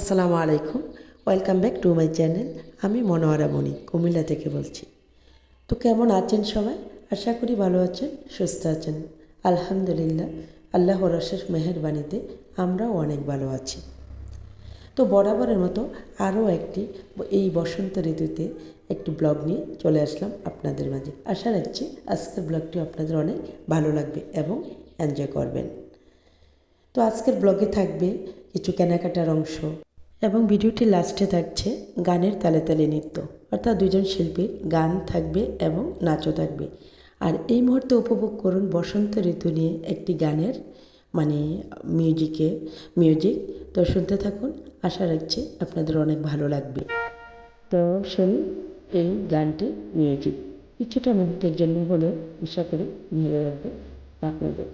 আসসালামু আলাইকুম। Welcome back to my channel আমি মনোয়ারা মণি, কুমিল্লা থেকে বলছি। তো কেমন আছেন সবাই? আশা করি ভালো আছেন, সুস্থ আছেন। আলহামদুলিল্লাহ আল্লাহ অশেষ মেহেরবানিতে আমরাও অনেক ভালো আছি। তো বরাবরের মতো আরও একটি, এই বসন্ত ঋতুতে একটি ব্লগ নিয়ে চলে আসলাম আপনাদের মাঝে। আশা রাখছি আজকের ব্লগটি আপনাদের অনেক ভালো লাগবে এবং এনজয় করবেন। তো আজকের ব্লগে থাকবে কিছু কেনাকাটার অংশ এবং ভিডিওটি লাস্টে থাকছে গানের তালে তালে নৃত্য। অর্থাৎ দুজন শিল্পীর গান থাকবে এবং নাচও থাকবে। আর এই মুহূর্তে উপভোগ করুন বসন্ত ঋতু নিয়ে একটি গানের মানে মিউজিকে, মিউজিক। তো শুনতে থাকুন, আশা রাখছি আপনাদের অনেক ভালো লাগবে। তো শুনুন এই গানটি মিউজিক। কিছুটা মুহূর্তের জন্য হলেও আশা করি ভালো লাগবে আপনাদের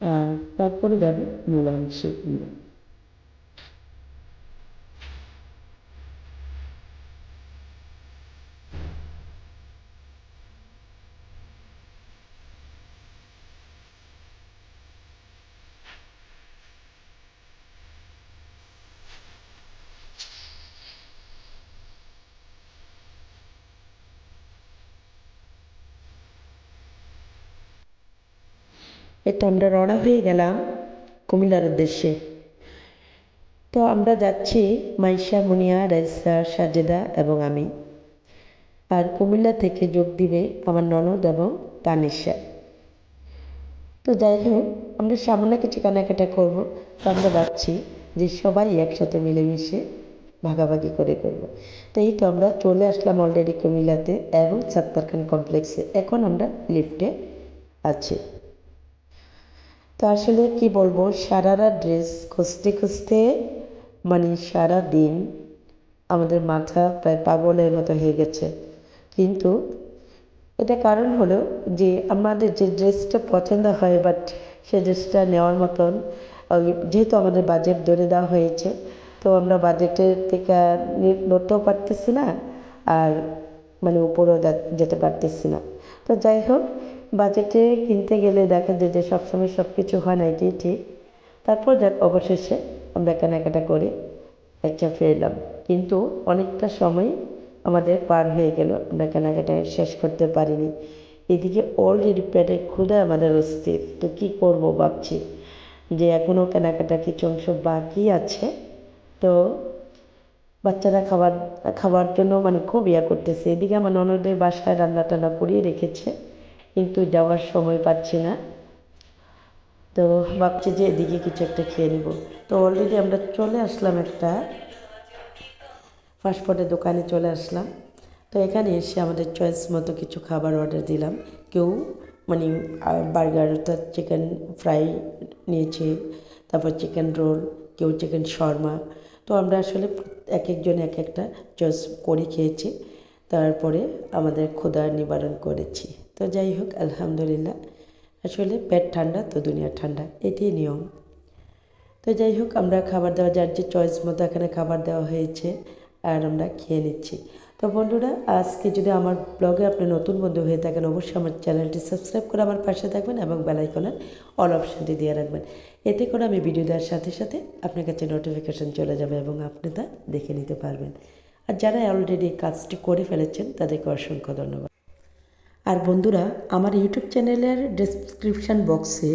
আর তারপরে যাবে মূল অংশে এটা আমরা রওনা হয়ে গেলাম কুমিল্লার উদ্দেশ্যে। তো আমরা যাচ্ছি মাইশা, মুনিয়া, রাইসা, সাজেদা এবং আমি। আর কুমিল্লা থেকে যোগ দিবে আমার ননদ এবং তানিশা। তো যাই হোক, আমরা সামনে কিছু কেনাকাটা করব। তো আমরা ভাবছি যে সবাই একসাথে মিলেমিশে ভাগাভাগি করে করব। তো এই তো আমরা চলে আসলাম অলরেডি কুমিল্লাতে এবং সাত্তার খান কমপ্লেক্সে এখন আমরা লিফটে আছি। তো আসলে কি বলব, সারারা ড্রেস খুঁজতে খুঁজতে মানে সারা দিন আমাদের মাথা প্রায় পাগলের মতো হয়ে গেছে। কিন্তু এটা কারণ হলো যে আমাদের যে ড্রেসটা পছন্দ হয় বাট সে ড্রেসটা নেওয়ার মতন যেহেতু আমাদের বাজেট ধরে দেওয়া হয়েছে, তো আমরা বাজেটের থেকে নড়তেও পারতেছি না আর মানে উপরেও যেতে পারতেছি না। তো যাই হোক বাজেটে কিনতে গেলে দেখা যায় যে সবসময় সব কিছু হয় না, এটি ঠিক তারপর যাক, অবশেষে আমরা কেনাকাটা করে একটা ফিরলাম কিন্তু অনেকটা সময় আমাদের পার হয়ে গেল, আমরা কেনাকাটা শেষ করতে পারিনি। এদিকে অলরেডি পেটে ক্ষুধা আমাদের অস্থির। তো কী করব ভাবছি যে এখনও কেনাকাটা কিছু অংশ বাকি আছে। তো বাচ্চারা খাবার খাবার জন্য মানে খুব ইয়া করতেছে। এদিকে আমার ননদের বাসায় রান্না টান্না করিয়ে রেখেছে। কিন্তু যাওয়ার সময় পাচ্ছি না। তো ভাবছি যে এদিকে কিছু একটা খেয়ে নেব। তো অলরেডি আমরা চলে আসলাম একটা ফাস্টফুডের দোকানে চলে আসলাম। তো এখানে এসে আমাদের চয়েস মতো কিছু খাবার অর্ডার দিলাম। কেউ মানে বার্গার অর্থাৎ চিকেন ফ্রাই নিয়েছে, তারপর চিকেন রোল কেউ চিকেন শর্মা তো আমরা আসলে এক একজন এক একটা চয়েস করে খেয়েছি। তারপরে আমাদের ক্ষুধা নিবারণ করেছি। তো যাই হোক, আলহামদুলিল্লাহ। আসলে পেট ঠান্ডা, তো দুনিয়া ঠান্ডা, এটিই নিয়ম। তো যাই হোক, আমরা খাবার দেওয়া যার যে চয়েস মতো এখানে খাবার দেওয়া হয়েছে, আর আমরা খেয়ে নিচ্ছি। তো বন্ধুরা, আজকে যদি আমার ব্লগে আপনি নতুন বন্ধু হয়ে থাকেন, অবশ্যই আমার চ্যানেলটি সাবস্ক্রাইব করে আমার পাশে থাকবেন এবং বেলাইকনের অল অপশানটি দিয়ে রাখবেন। এতে করে আমি ভিডিও দেওয়ার সাথে সাথে আপনার কাছে নোটিফিকেশান চলে যাবে এবং আপনি তা দেখে নিতে পারবেন। আর যারা অলরেডি কাজটি করে ফেলেছেন, তাদেরকে অসংখ্য ধন্যবাদ। আর বন্ধুরা, আমার ইউটিউব চ্যানেলের ডেসক্রিপশান বক্সে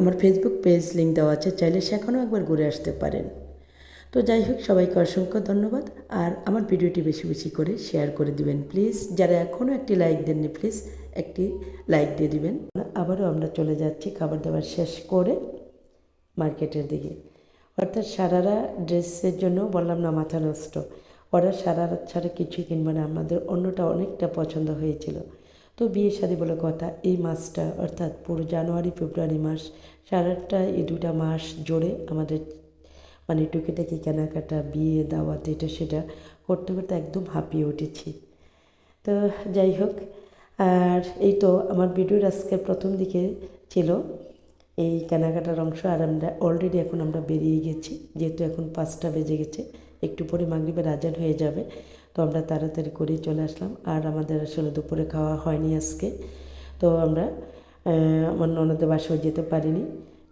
আমার ফেসবুক পেজ লিঙ্ক দেওয়া আছে, চাইলে সেখানেও একবার ঘুরে আসতে পারেন। তো যাই হোক, সবাইকে অসংখ্য ধন্যবাদ। আর আমার ভিডিওটি বেশি বেশি করে শেয়ার করে দিবেন প্লিজ যারা এখনও একটি লাইক দেননি প্লিজ একটি লাইক দিয়ে দিবেন। আবারও আমরা চলে যাচ্ছি খাবার দাবার শেষ করে মার্কেটের দিকে। অর্থাৎ সারারা ড্রেসের জন্য বললাম না, মাথা নষ্ট। ওরা সারা রাত ছাড়া কিছুই কিনবে না। আমাদের অন্যটা অনেকটা পছন্দ হয়েছিল। তো বিয়ে শাদি বলে কথা, এই মাসটা, অর্থাৎ পুরো জানুয়ারি, ফেব্রুয়ারি মাস, সারাটা এই দুটা মাস জোরে আমাদের মানে টুকিটাকি কেনাকাটা, বিয়ে, দাওয়াত, এটা সেটা করতে করতে একদম হাঁপিয়ে উঠেছি। তো যাই হোক, আর এই তো আমার ভিডিওর আজকে প্রথম দিকে ছিল। এই কেনাকাটার অংশ আর আমরা অলরেডি এখন আমরা বেরিয়ে গেছি, যেহেতু এখন পাঁচটা বেজে গেছে। একটু পরে মাগরীবের আজান হয়ে যাবে। তো আমরা তাড়াতাড়ি করেই চলে আসলাম। আর আমাদের আসলে দুপুরে খাওয়া হয়নি আজকে। তো আমরা আমার ননদের বাসাও যেতে পারিনি।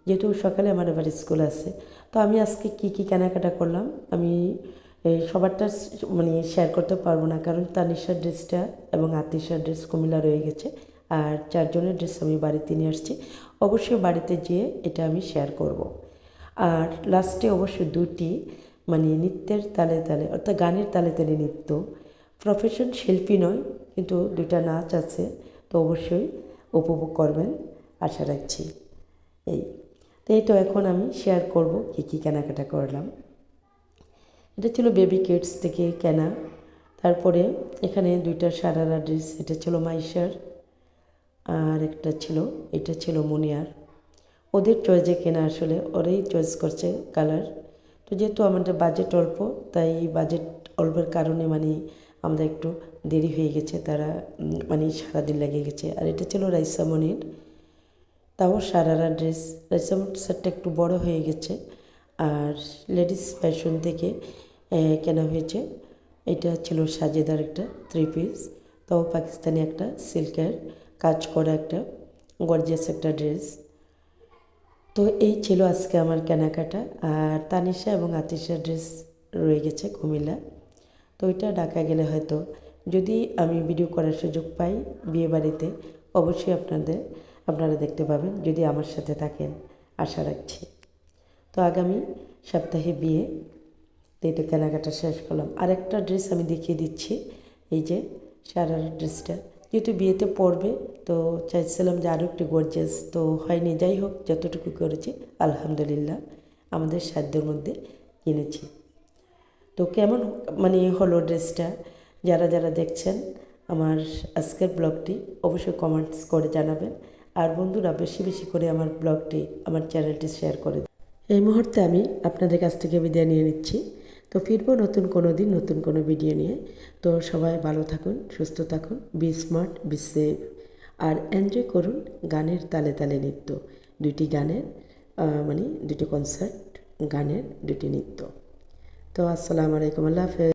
যেহেতু সকালে আমার আবার স্কুল আছে। তো আমি আজকে কি কি কেনাকাটা করলাম? আমি সবারটা মানে শেয়ার করতে পারব না। কারণ তানিশার ড্রেসটা এবং আতিশার ড্রেস কুমিল্লা রয়ে গেছে। আর চারজনের ড্রেস আমি বাড়িতে নিয়ে আসছি। অবশ্যই বাড়িতে যেয়ে এটা আমি শেয়ার করব। আর লাস্টে অবশ্য দুটি মানে নৃত্যের তালে তালে, অর্থাৎ গানের তালে তালে নৃত্য। প্রফেশন শিল্পী নয়, কিন্তু দুটা নাচ আছে, তো অবশ্যই উপভোগ করবেন, আশা রাখছি। এই, তো এই তো এখন আমি শেয়ার করব কী কী কেনাকাটা করলাম। এটা ছিল বেবি কিডস থেকে কেনা। তারপরে এখানে দুইটা সারারা ড্রেস এটা ছিল মাইশার আর একটা ছিল, এটা ছিল মুনিয়ার ওদের চয়েসে কেনা আসলে ওরাই চয়েস করছে কালার তো যেহেতু আমাদের বাজেট অল্প, তাই বাজেট অল্পের কারণে মানে আমরা একটু দেরি হয়ে গেছে, তারা মানে সারাদিন লেগে গেছে। আর এটা ছিল রাইসামনির তাও সারারা ড্রেস রাইসামন সেটটা একটু বড় হয়ে গেছে। আর লেডিস ফ্যাশন থেকে কেনা হয়েছে। এটা ছিল সাজেদার একটা থ্রি পিস তাও পাকিস্তানি একটা সিল্কের কাজ করা একটা গর্জিয়াস একটা ড্রেস তো এই ছিল আজকে আমার কেনাকাটা। আর তানিশা এবং আতিশা ড্রেস রয়ে গেছে কুমিল্লা। তো ওইটা ঢাকা গেলে হয়তো। যদি আমি ভিডিও করার সুযোগ পাই বিয়ে বাড়িতে, অবশ্যই আপনাদের, আপনারা দেখতে পাবেন যদি আমার সাথে থাকেন। আশা রাখছি। তো আগামী সপ্তাহে বিয়ে। এই তো কেনাকাটা শেষ করলাম। আরেকটা ড্রেস আমি দেখিয়ে দিচ্ছি। এই যে সারার ড্রেসটা। যেহেতু বিয়েতে পড়বে, তো চাইছিলাম যে আরও একটু গর্জিয়াস তো হয়নি। যাই হোক, যতটুকু করেছি, আলহামদুলিল্লাহ, আমাদের সাধ্যের মধ্যে কিনেছি। তো কেমন মানে হলো ড্রেসটা? যারা যারা দেখছেন আমার আজকের ব্লগটি, অবশ্যই কমেন্টস করে জানাবেন। আর বন্ধুরা, বেশি বেশি করে আমার ব্লগটি, আমার চ্যানেলটি শেয়ার করে। এই মুহূর্তে আমি আপনাদের কাছ থেকে বিদায় নিয়ে নিচ্ছি। তো ফিরবো নতুন কোনো দিন নতুন কোনো ভিডিও নিয়ে। তো সবাই ভালো থাকুন সুস্থ থাকুন বি স্মার্ট বি সেফ আর এনজয় করুন গানের তালে তালে নৃত্য। দুইটি গানের মানে দুটি কনসার্ট গানের দুটি নৃত্য। তো আসসালামু আলাইকুম আল্লাহ হাফেজ।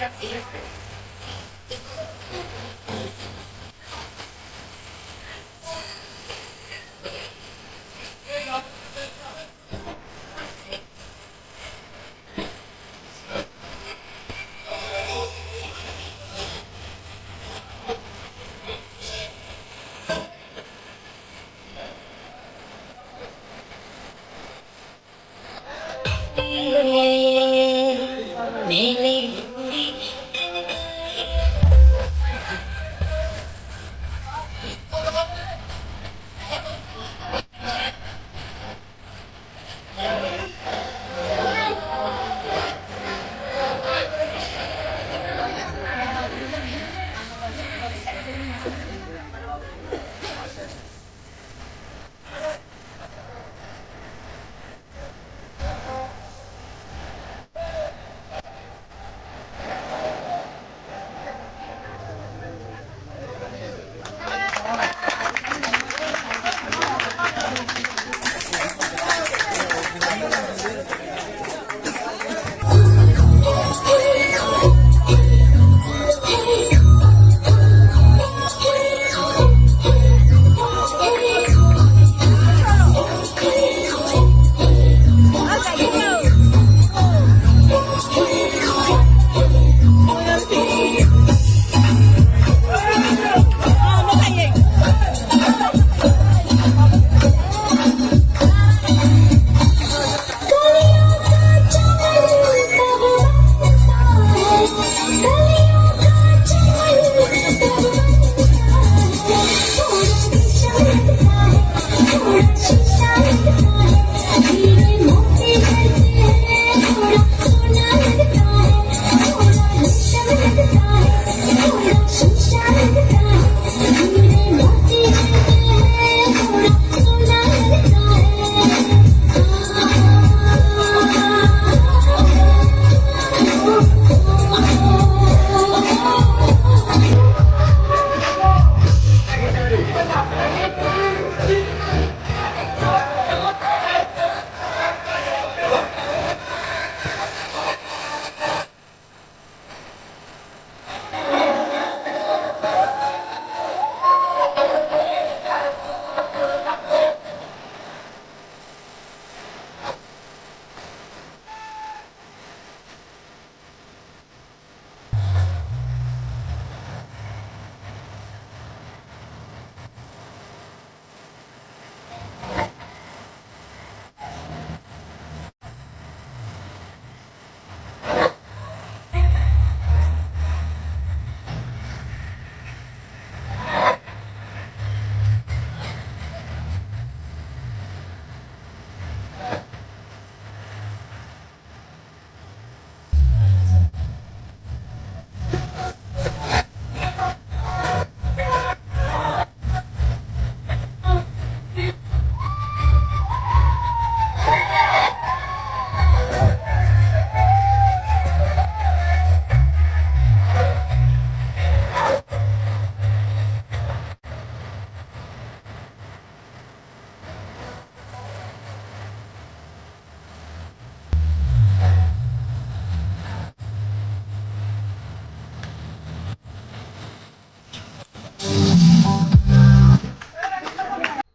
耶耶耶，